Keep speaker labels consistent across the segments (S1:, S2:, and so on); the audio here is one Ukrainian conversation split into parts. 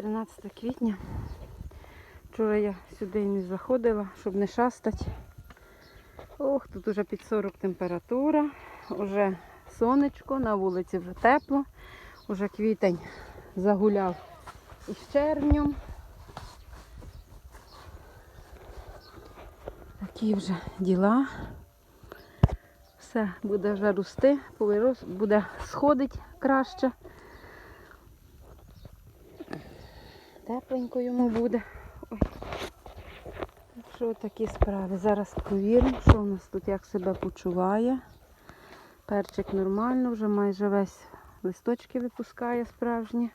S1: 13 квітня. Вчора я сюди не заходила, щоб не шастати. Ох, тут уже під 40 температура, уже сонечко, на вулиці вже тепло, уже квітень загуляв із червнем. Такі вже діла. Все буде вже рости, буде сходить краще. Тепленько йому буде. Ой. Так що такі справи. Зараз повіримо, що у нас тут як себе почуває. Перчик нормально, вже майже весь листочки випускає справжні.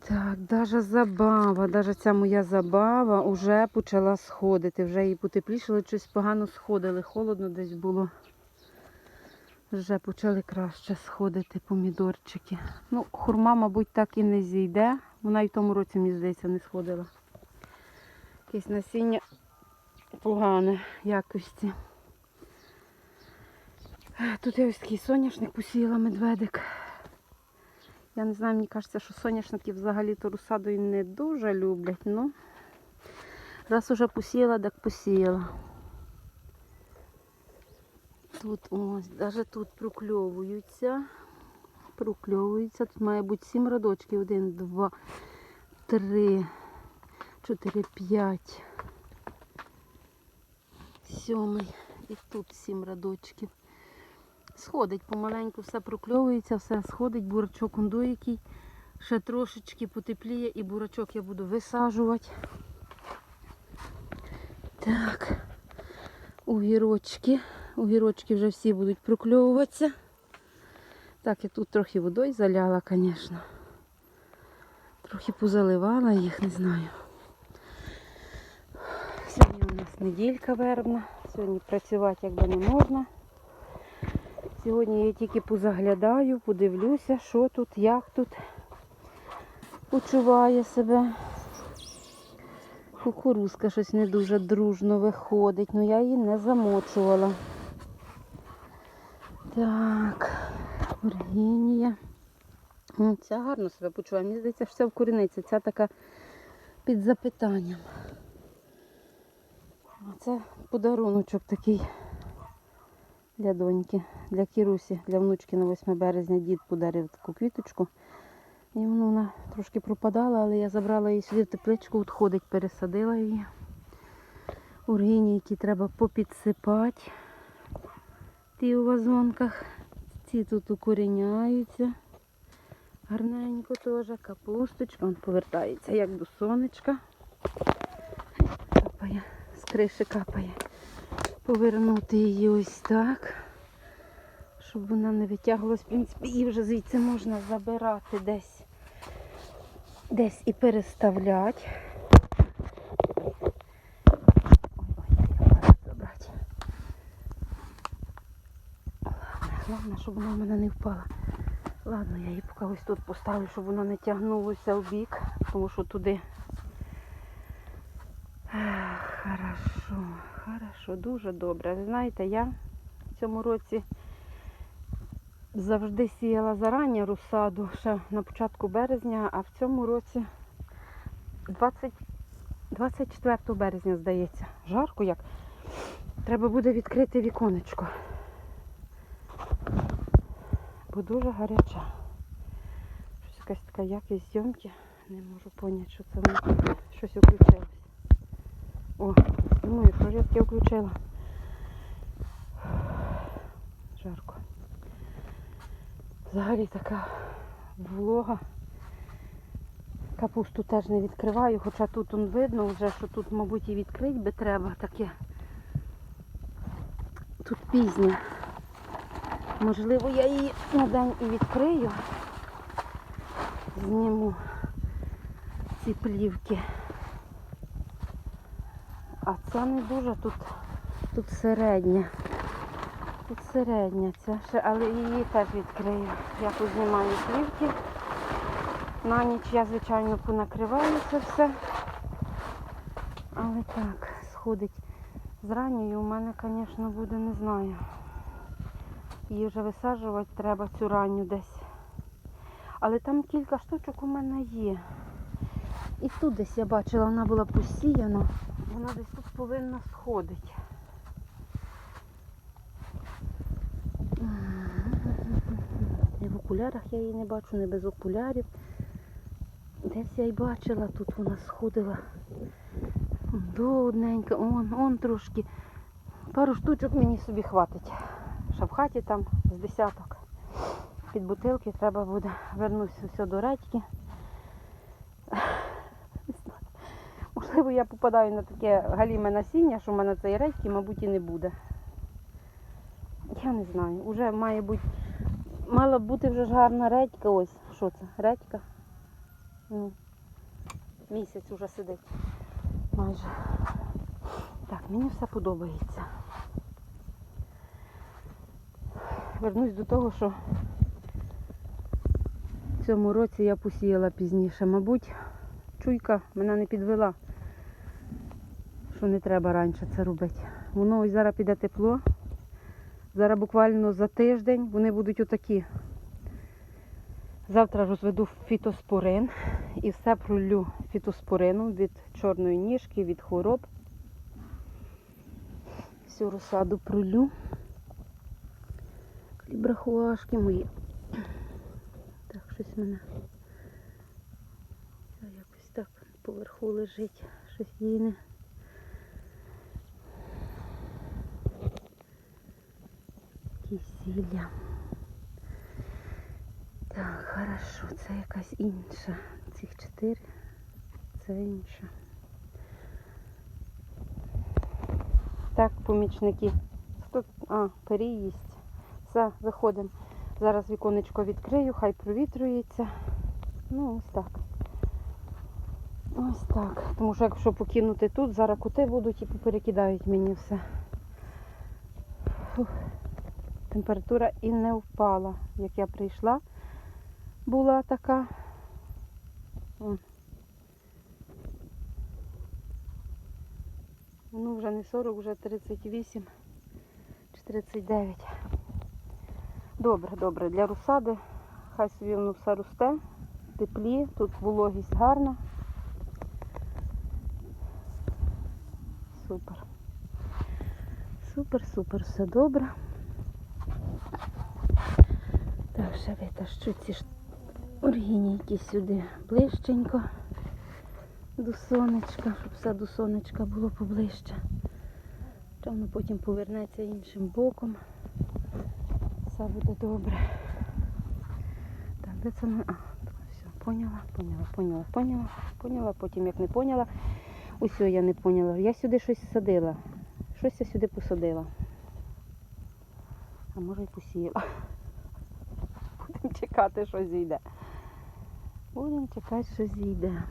S1: Так, навіть забава, навіть ця моя забава вже почала сходити. Вже її потеплішало, щось погано сходили. Холодно десь було. Вже почали краще сходити помідорчики. Ну, хурма, мабуть, так і не зійде. Вона і в тому році, мені здається, не сходила. Якесь насіння погане якості. Тут я ось такий соняшник посіяла медведик. Я не знаю, мені кажеться, що соняшники взагалі-то розсадою не дуже люблять. Ну, раз уже посіяла, так посіяла. Тут ось, навіть тут прокльовуються. Прокльовуються. Тут має бути сім радочків. Один, два, три, чотири, п'ять. Сьомий. І тут сім радочків. Сходить помаленьку, все прокльовується, все сходить, бурачок який. Ще трошечки потепліє і бурачок я буду висаджувати. Так, огірочки. Огірочки вже всі будуть прокльовуватися. Так, я тут трохи водою заляла, звісно. Трохи позаливала їх, не знаю. Сьогодні у нас неділька вербна. Сьогодні працювати якби не можна. Сьогодні я тільки позаглядаю, подивлюся, що тут, як тут почуває себе. Кукурузка щось не дуже дружно виходить, але я її не замочувала. Так, Віргінія. М, Ця гарно себе почуває. Мені здається, що це вкоріниться. Ця така під запитанням. Це подаруночок такий для доньки, для Кірусі, для внучки на 8 березня дід подарив таку квіточку. І вона трошки пропадала, але я забрала її сюди в тепличку, от ходить, пересадила її. Ургінійки треба попідсипати. Ті у вазонках. Ці тут укоріняються. Гарненько теж. Капусточка. Он повертається як до сонечка. Капає, з криші капає. Повернути її ось так. Щоб вона не витягувалась. В принципі, її вже звідси можна забирати десь. Десь і переставляти. Головне, щоб вона в мене не впала. Ладно, я її поки ось тут поставлю, щоб вона не тягнулася в бік, тому що туди. Хорошо, хорошо, дуже добре. Знаєте, я в цьому році завжди сіяла зарані розсаду ще на початку березня, а в цьому році 20, 24 березня, здається. Жарко як. Треба буде відкрити віконечко. Бо дуже гаряча. Щось якась така якість зйомки. Не можу поняти, що це щось включилось. О, думаю, прожитки включила. Жарко. Взагалі така влога. Капусту теж не відкриваю, хоча тут он видно вже, що тут, мабуть, і відкрити би треба таке. Тут пізня. Можливо, я її на день і відкрию. Зніму ці плівки. А це не дуже тут, тут середня. Тут середня ця ще, але її теж відкрию. Я познімаю плівки. На ніч я, звичайно, понакриваю це все. Але так, сходить з ранньою у мене, звісно, буде, не знаю. Її вже висаджувати треба цю ранню десь. Але там кілька штучок у мене є. І тут десь я бачила, вона була посіяна. Вона десь тут повинна сходити. Не в окулярах я її не бачу, не без окулярів. Десь я й бачила, тут вона сходила. До одненька, он, он трошки. Пару штучок мені собі хватить. Хаті там з десяток. Під бутилки треба буде. Вернуся все до редьки. Можливо, я попадаю на таке галіме насіння, що в мене цієї редьки, мабуть, і не буде. Я не знаю. Уже має бути. Мала б бути вже ж гарна редька. Ось. Що це? Редька? Ну, місяць уже сидить. Майже. Так, мені все подобається. Вернусь до того, що в цьому році я посіяла пізніше. Мабуть, чуйка мене не підвела, що не треба раніше це робити. Воно ось зараз піде тепло. Зараз буквально за тиждень вони будуть отакі. Завтра розведу фітоспорин і все пролю фітоспорином від чорної ніжки, від хвороб. Всю розсаду пролю. Клібрахуашки мої. Так, щось мене якось так поверху лежить, щось її не. Кисіля. Так, хорошо, це якась інша. Цих чотири. Це інша. Так, помічники. Хто? А, переїсть. Все, виходимо. Зараз віконечко відкрию, хай провітрюється. Ну, ось так. Ось так. Тому що якщо покинути тут, зараз кути будуть і поперекидають мені все. Фух. Температура і не впала. Як я прийшла, була така. О. Ну, вже не 40, вже 38 чи 39. Добре, добре. Для розсади хай собі воно все росте, теплі, тут вологість гарна. Супер. Супер, супер, все добре. Так, ще витащу ці оргінійки сюди ближченько до сонечка, щоб все до сонечка було поближче. Воно потім повернеться іншим боком. Все буде добре. Так, де це? А, все, поняла, поняла, поняла, поняла, поняла, потім як не поняла. Усьо я не поняла. Я сюди щось садила. Щось я сюди посадила. А може й посіяла. Будемо чекати, що зійде. Будемо чекати, що зійде.